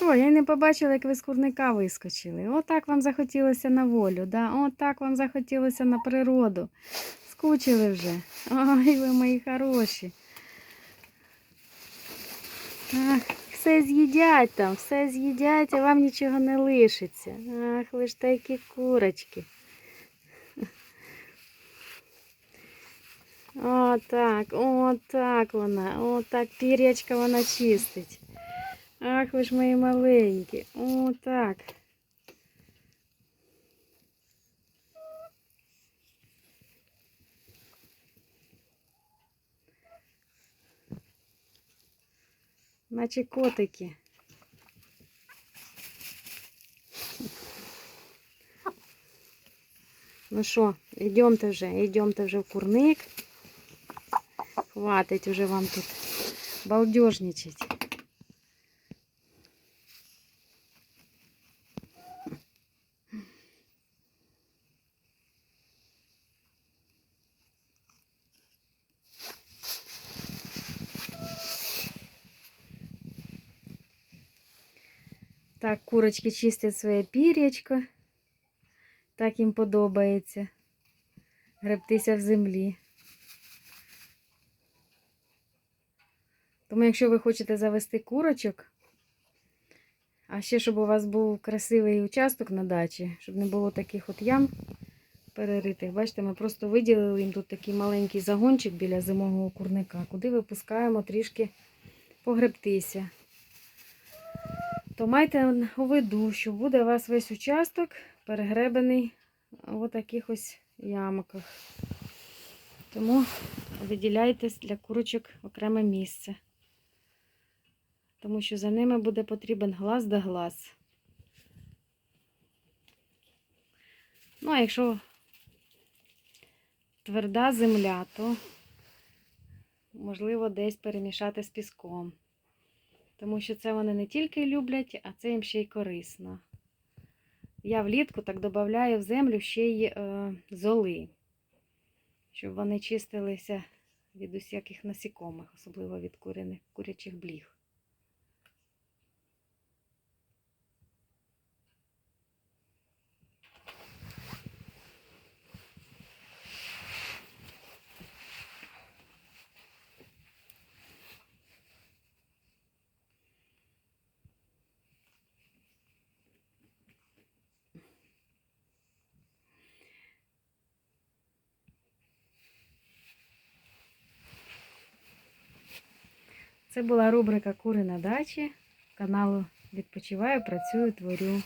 що, я не побачила, як ви з курника вискочили. Отак вам захотілося на волю, да? Отак вам захотілося на природу. Скучили вже. Ой, ви мої хороші. Ах, все з'їдять там, все з'їдять, а вам нічого не лишиться. Ах, ви ж такі курочки. Отак, отак вона, отак пір'ячка вона чистить. Ах, ви ж мої маленькі. Отак. Наче котики. Ну йдемте вже, йдемте вже в курник. Хватить уже вам тут балдежничать. Так, курочки чистять своє пір'ячко. Так їм подобається гребтися в землі. Тому, якщо ви хочете завести курочок, а ще щоб у вас був красивий участок на дачі, щоб не було таких от ям переритих. Бачите, ми просто виділили їм тут такий маленький загончик біля зимового курника, куди випускаємо трішки погребтися. То майте у виду, що буде у вас весь участок перегребений в таких ось ямках. Тому виділяйте для курочок окреме місце. Тому що за ними буде потрібен глаз да глаз. Ну, а якщо тверда земля, то можливо десь перемішати з піском. Тому що це вони не тільки люблять, а це їм ще й корисно. Я влітку так додаю в землю ще й е, золи, щоб вони чистилися від усяких насікомих, особливо від куряних, курячих бліг. Це була рубрика Кури на дачі каналу Відпочиваю, працюю, творю.